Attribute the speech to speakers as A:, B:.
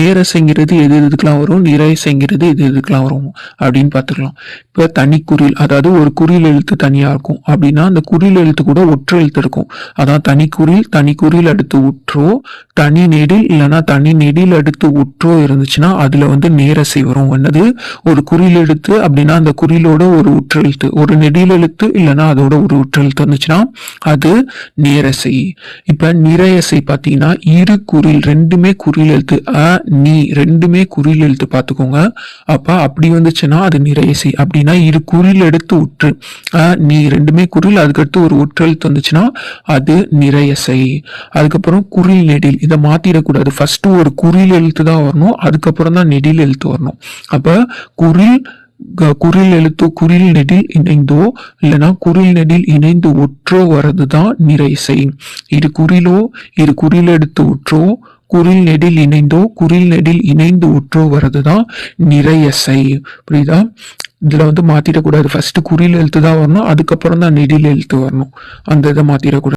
A: நேரசைங்கிறது எது எதுக்கெலாம் வரும்? நிறைசைங்கிறது எது எதுக்கெலாம் வரும்? அப்படின்னு பார்த்துக்கலாம். இப்போ தனி குறில் அதாவது ஒரு குறில் எழுத்து தனியாக இருக்கும். அப்படின்னா அந்த குறில் எழுத்து கூட ஒற்றை எழுத்து இருக்கும். அதான் தனி குறில் தனி குறில் அடுத்து உற்றோ தனி நெடில் இல்லைன்னா தனி நெடில் அடுத்து உற்றோ இருந்துச்சுன்னா அதில் வந்து நேரசை வரும். என்னது? ஒரு குறில் எழுத்து அப்படின்னா அந்த குறிலோட ஒரு உற்றெழுத்து ஒரு நெடில் எழுத்து இல்லைன்னா அதோட ஒரு உற்றெழுத்து இருந்துச்சுன்னா அது நேரசை. இப்போ நிறையசை பார்த்தீங்கன்னா இரு குறில் ரெண்டுமே குறில் எழுத்து. அ நீ ரெண்டுமே குறில் எழுத்து பார்த்துக்கோங்க. அப்போ அப்படி வந்துச்சுன்னா அது நிறையசி அப்படின்னா இரு குறில் எடுத்து உற்று. நீ ரெண்டுமே குறில் அதுக்கடுத்து ஒரு உற்றெழுத்து வந்துச்சுன்னா அது நிறையசை அதுக்கப்புறம் குறில் நெடில். இதை மாத்திடக்கூடாது. ஃபர்ஸ்ட் ஒரு குறில் எழுத்து தான் வரணும். அதுக்கப்புறம் தான் நெடில் எழுத்து வரணும். அப்போ குறில் குரில் குறில் எழுத்து குறில் நெடில் இணைந்தோ இல்லைன்னா குறில் நெடில் இணைந்து ஒற்றோ வர்றதுதான் நிறைசை இரு குறிலோ இரு குறில் எடுத்து ஒற்றோ குறில் நெடில் இணைந்தோ குறில் நெடில் இணைந்து உற்றோ வர்றதுதான் நிறையசை புரியுதா? இதுல வந்து மாத்திடக்கூடாது. ஃபர்ஸ்ட் குரில் எழுத்து தான் வரணும் அதுக்கப்புறம் தான் நெடில் எழுத்து வரணும். அந்த இதை மாத்திடக்கூடாது.